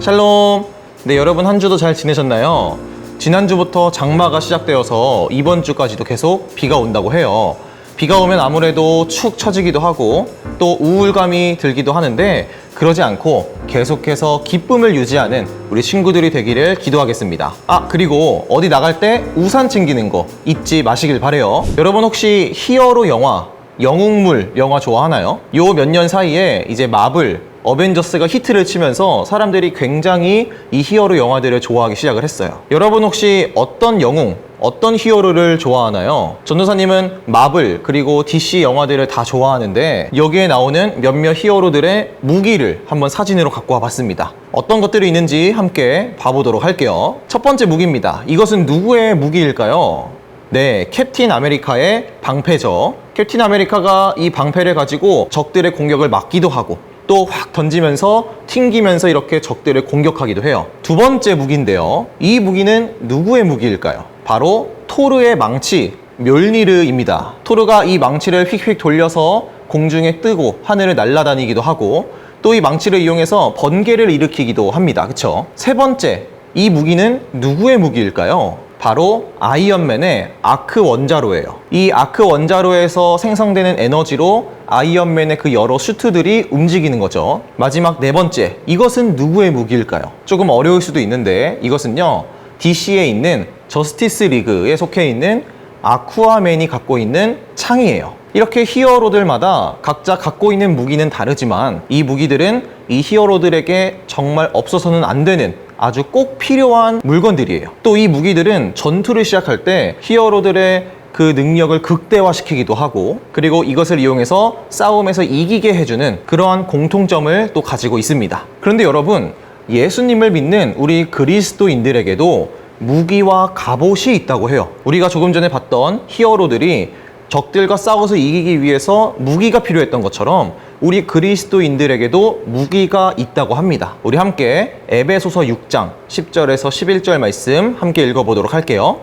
샬롬. 네, 여러분 한 주도 잘 지내셨나요? 지난주부터 장마가 시작되어서 이번 주까지도 계속 비가 온다고 해요. 비가 오면 아무래도 축 처지기도 하고 또 우울감이 들기도 하는데 그러지 않고 계속해서 기쁨을 유지하는 우리 친구들이 되기를 기도하겠습니다. 아, 그리고 어디 나갈 때 우산 챙기는 거 잊지 마시길 바래요. 여러분 혹시 히어로 영화 영웅물 영화 좋아하나요? 요 몇 년 사이에 이제 마블 어벤져스가 히트를 치면서 사람들이 굉장히 이 히어로 영화들을 좋아하기 시작을 했어요. 여러분 혹시 어떤 영웅, 어떤 히어로를 좋아하나요? 전도사님은 마블 그리고 DC 영화들을 다 좋아하는데 여기에 나오는 몇몇 히어로들의 무기를 한번 사진으로 갖고 와봤습니다. 어떤 것들이 있는지 함께 봐보도록 할게요. 첫 번째 무기입니다. 이것은 누구의 무기일까요? 네, 캡틴 아메리카의 방패죠. 캡틴 아메리카가 이 방패를 가지고 적들의 공격을 막기도 하고 또 확 던지면서 튕기면서 이렇게 적들을 공격하기도 해요. 두 번째 무기인데요. 이 무기는 누구의 무기일까요? 바로 토르의 망치 멸니르입니다. 토르가 이 망치를 휙휙 돌려서 공중에 뜨고 하늘을 날아다니기도 하고 또 이 망치를 이용해서 번개를 일으키기도 합니다. 그쵸? 세 번째, 이 무기는 누구의 무기일까요? 바로 아이언맨의 아크 원자로예요. 이 아크 원자로에서 생성되는 에너지로 아이언맨의 그 여러 슈트들이 움직이는 거죠. 마지막 네 번째, 이것은 누구의 무기일까요? 조금 어려울 수도 있는데 이것은요, DC에 있는 저스티스 리그에 속해 있는 아쿠아맨이 갖고 있는 창이에요. 이렇게 히어로들마다 각자 갖고 있는 무기는 다르지만 이 무기들은 이 히어로들에게 정말 없어서는 안 되는 아주 꼭 필요한 물건들이에요. 또 이 무기들은 전투를 시작할 때 히어로들의 그 능력을 극대화시키기도 하고 그리고 이것을 이용해서 싸움에서 이기게 해주는 그러한 공통점을 또 가지고 있습니다. 그런데 여러분 예수님을 믿는 우리 그리스도인들에게도 무기와 갑옷이 있다고 해요. 우리가 조금 전에 봤던 히어로들이 적들과 싸워서 이기기 위해서 무기가 필요했던 것처럼 우리 그리스도인들에게도 무기가 있다고 합니다. 우리 함께 에베소서 6장 10절에서 11절 말씀 함께 읽어보도록 할게요.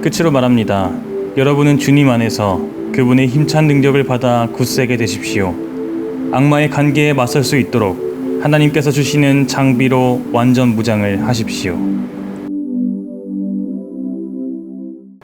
끝으로 말합니다. 여러분은 주님 안에서 그분의 힘찬 능력을 받아 굳세게 되십시오. 악마의 관계에 맞설 수 있도록 하나님께서 주시는 장비로 완전 무장을 하십시오.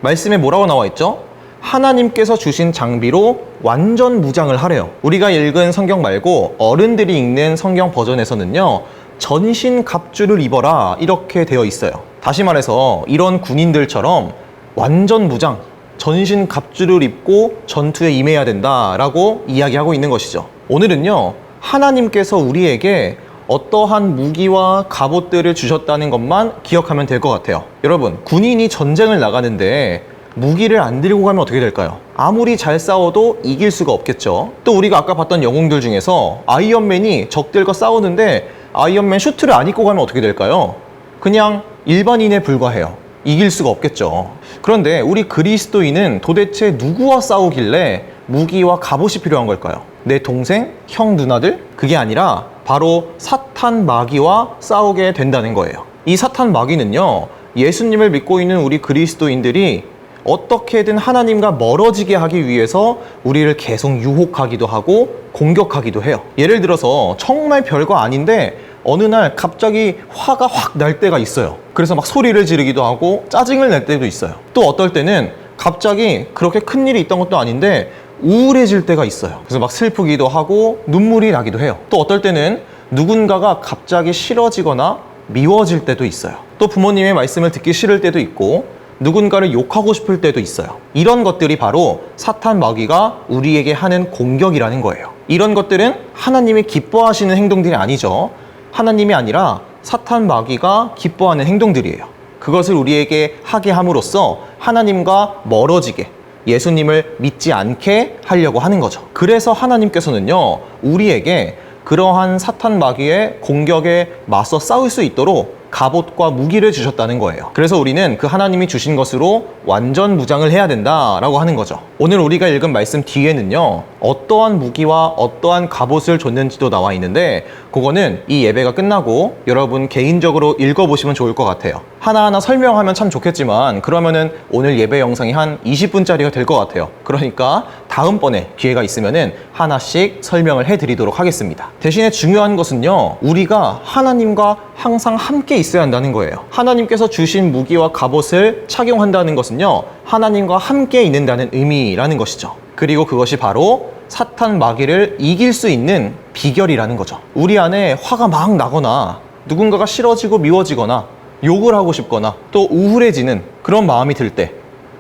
말씀에 뭐라고 나와 있죠? 하나님께서 주신 장비로 완전 무장을 하래요. 우리가 읽은 성경 말고 어른들이 읽는 성경 버전에서는요, 전신 갑주를 입어라 이렇게 되어 있어요. 다시 말해서 이런 군인들처럼 완전 무장, 전신 갑주를 입고 전투에 임해야 된다라고 이야기하고 있는 것이죠. 오늘은요, 하나님께서 우리에게 어떠한 무기와 갑옷들을 주셨다는 것만 기억하면 될 것 같아요. 여러분, 군인이 전쟁을 나가는데 무기를 안 들고 가면 어떻게 될까요? 아무리 잘 싸워도 이길 수가 없겠죠. 또 우리가 아까 봤던 영웅들 중에서 아이언맨이 적들과 싸우는데 아이언맨 슈트를 안 입고 가면 어떻게 될까요? 그냥 일반인에 불과해요. 이길 수가 없겠죠. 그런데 우리 그리스도인은 도대체 누구와 싸우길래 무기와 갑옷이 필요한 걸까요? 내 동생, 형, 누나들? 그게 아니라 바로 사탄 마귀와 싸우게 된다는 거예요. 이 사탄 마귀는요, 예수님을 믿고 있는 우리 그리스도인들이 어떻게든 하나님과 멀어지게 하기 위해서 우리를 계속 유혹하기도 하고 공격하기도 해요. 예를 들어서 정말 별거 아닌데 어느 날 갑자기 화가 확 날 때가 있어요. 그래서 막 소리를 지르기도 하고 짜증을 낼 때도 있어요. 또 어떨 때는 갑자기 그렇게 큰 일이 있던 것도 아닌데 우울해질 때가 있어요. 그래서 막 슬프기도 하고 눈물이 나기도 해요. 또 어떨 때는 누군가가 갑자기 싫어지거나 미워질 때도 있어요. 또 부모님의 말씀을 듣기 싫을 때도 있고 누군가를 욕하고 싶을 때도 있어요. 이런 것들이 바로 사탄 마귀가 우리에게 하는 공격이라는 거예요. 이런 것들은 하나님이 기뻐하시는 행동들이 아니죠. 하나님이 아니라 사탄 마귀가 기뻐하는 행동들이에요. 그것을 우리에게 하게 함으로써 하나님과 멀어지게 예수님을 믿지 않게 하려고 하는 거죠. 그래서 하나님께서는요, 우리에게 그러한 사탄 마귀의 공격에 맞서 싸울 수 있도록 갑옷과 무기를 주셨다는 거예요. 그래서 우리는 그 하나님이 주신 것으로 완전 무장을 해야 된다라고 하는 거죠. 오늘 우리가 읽은 말씀 뒤에는요, 어떠한 무기와 어떠한 갑옷을 줬는지도 나와 있는데, 그거는 이 예배가 끝나고 여러분 개인적으로 읽어보시면 좋을 것 같아요. 하나하나 설명하면 참 좋겠지만, 그러면은 오늘 예배 영상이 한 20분짜리가 될 것 같아요. 그러니까 다음번에 기회가 있으면은 하나씩 설명을 해드리도록 하겠습니다. 대신에 중요한 것은요, 우리가 하나님과 항상 함께 있어야 한다는 거예요. 하나님께서 주신 무기와 갑옷을 착용한다는 것은요, 하나님과 함께 있는다는 의미라는 것이죠. 그리고 그것이 바로 사탄 마귀를 이길 수 있는 비결이라는 거죠. 우리 안에 화가 막 나거나 누군가가 싫어지고 미워지거나 욕을 하고 싶거나 또 우울해지는 그런 마음이 들 때,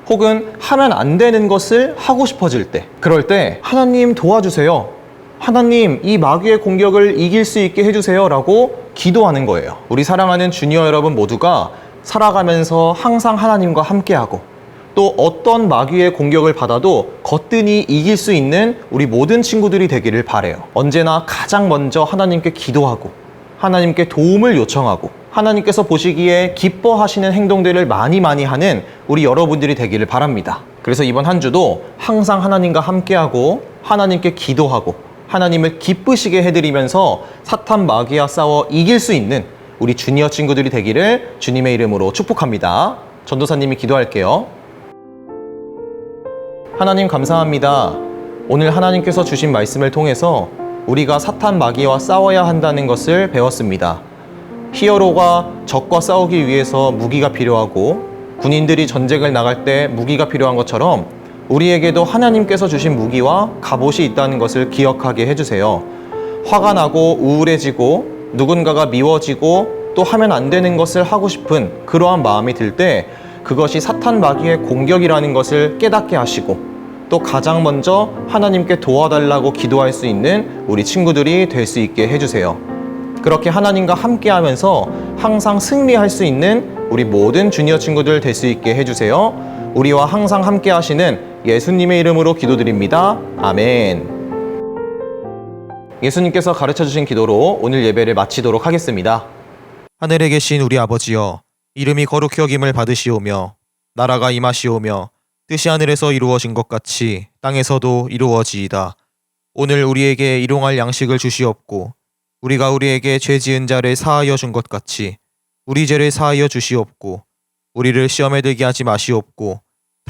혹은 하면 안 되는 것을 하고 싶어질 때, 그럴 때 하나님 도와주세요. 하나님 이 마귀의 공격을 이길 수 있게 해주세요. 라고 기도하는 거예요. 우리 사랑하는 주니어 여러분 모두가 살아가면서 항상 하나님과 함께하고 또 어떤 마귀의 공격을 받아도 거뜬히 이길 수 있는 우리 모든 친구들이 되기를 바래요. 언제나 가장 먼저 하나님께 기도하고 하나님께 도움을 요청하고 하나님께서 보시기에 기뻐하시는 행동들을 많이 많이 하는 우리 여러분들이 되기를 바랍니다. 그래서 이번 한 주도 항상 하나님과 함께하고 하나님께 기도하고 하나님을 기쁘시게 해드리면서 사탄 마귀와 싸워 이길 수 있는 우리 주니어 친구들이 되기를 주님의 이름으로 축복합니다. 전도사님이 기도할게요. 하나님 감사합니다. 오늘 하나님께서 주신 말씀을 통해서 우리가 사탄 마귀와 싸워야 한다는 것을 배웠습니다. 히어로가 적과 싸우기 위해서 무기가 필요하고 군인들이 전쟁을 나갈 때 무기가 필요한 것처럼 우리에게도 하나님께서 주신 무기와 갑옷이 있다는 것을 기억하게 해주세요. 화가 나고 우울해지고 누군가가 미워지고 또 하면 안 되는 것을 하고 싶은 그러한 마음이 들 때 그것이 사탄 마귀의 공격이라는 것을 깨닫게 하시고 또 가장 먼저 하나님께 도와달라고 기도할 수 있는 우리 친구들이 될 수 있게 해주세요. 그렇게 하나님과 함께 하면서 항상 승리할 수 있는 우리 모든 주니어 친구들 될 수 있게 해주세요. 우리와 항상 함께 하시는 예수님의 이름으로 기도드립니다. 아멘. 예수님께서 가르쳐 주신 기도로 오늘 예배를 마치도록 하겠습니다. 하늘에 계신 우리 아버지여, 이름이 거룩히 여김을 받으시오며, 나라가 임하시오며, 뜻이 하늘에서 이루어진 것 같이 땅에서도 이루어지이다. 오늘 우리에게 일용할 양식을 주시옵고, 우리가 우리에게 죄 지은 자를 사하여 준 것 같이 우리 죄를 사하여 주시옵고 우리를 시험에 들게 하지 마시옵고